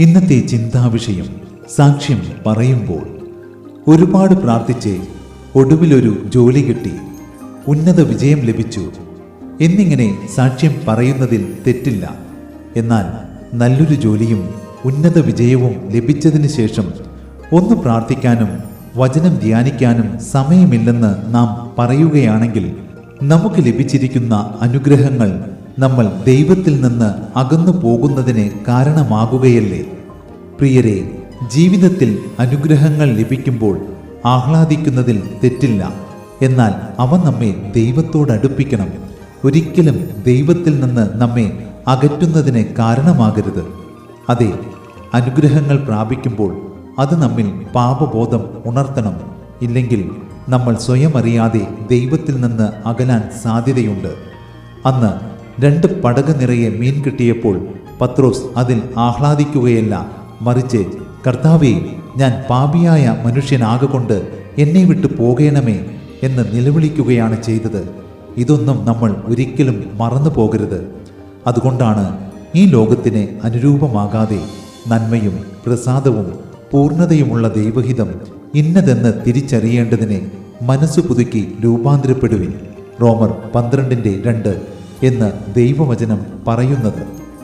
ഇന്നത്തെ ചിന്താവിഷയം സാക്ഷ്യം പറയുമ്പോൾ ഒരുപാട് പ്രാർത്ഥിച്ച് ഒടുവിലൊരു ജോലി കിട്ടി ഉന്നത വിജയം ലഭിച്ചു. എന്നിങ്ങനെ സാക്ഷ്യം പറയുന്നതിൽ തെറ്റില്ല. എന്നാൽ നല്ലൊരു ജോലിയും ഉന്നത വിജയവും ലഭിച്ചതിന് ശേഷം ഒന്ന് പ്രാർത്ഥിക്കാനും വചനം ധ്യാനിക്കാനും സമയമില്ലെന്ന് നാം പറയുകയാണെങ്കിൽ നമുക്ക് ലഭിച്ചിരിക്കുന്ന അനുഗ്രഹങ്ങൾ നമ്മൾ ദൈവത്തിൽ നിന്ന് അകന്നു പോകുന്നതിന് കാരണമാകുകയല്ലേ? പ്രിയരെ ജീവിതത്തിൽ അനുഗ്രഹങ്ങൾ ലഭിക്കുമ്പോൾ ആഹ്ലാദിക്കുന്നതിൽ തെറ്റില്ല. എന്നാൽ അവ നമ്മെ ദൈവത്തോടടുപ്പിക്കണം ഒരിക്കലും ദൈവത്തിൽ നിന്ന് നമ്മെ അകറ്റുന്നതിന് കാരണമാകരുത്. അതെ അനുഗ്രഹങ്ങൾ പ്രാപിക്കുമ്പോൾ അത് നമ്മിൽ പാപബോധം ഉണർത്തണം. ഇല്ലെങ്കിൽ നമ്മൾ സ്വയം അറിയാതെ ദൈവത്തിൽ നിന്ന് അകലാൻ സാധ്യതയുണ്ട്. അന്ന് രണ്ട് പടക് നിറയെ മീൻ കിട്ടിയപ്പോൾ പത്രോസ് അതിൽ ആഹ്ലാദിക്കുകയല്ല മറിച്ച് കർത്താവെ ഞാൻ പാപിയായ മനുഷ്യനാകൊണ്ട് എന്നെ വിട്ട് പോകേണമേ എന്ന് നിലവിളിക്കുകയാണ് ചെയ്തത്. ഇതൊന്നും നമ്മൾ ഒരിക്കലും മറന്നു പോകരുത്. അതുകൊണ്ടാണ് ഈ ലോകത്തിന് അനുരൂപമാകാതെ നന്മയും പ്രസാദവും പൂർണതയുമുള്ള ദൈവഹിതം ഇന്നതെന്ന് തിരിച്ചറിയേണ്ടതിനെ മനസ്സു പുതുക്കി രൂപാന്തരപ്പെടുവിൻ. റോമർ പന്ത്രണ്ടിന്റെ രണ്ട് എന്ന് ദൈവവചനം പറയുന്നത്.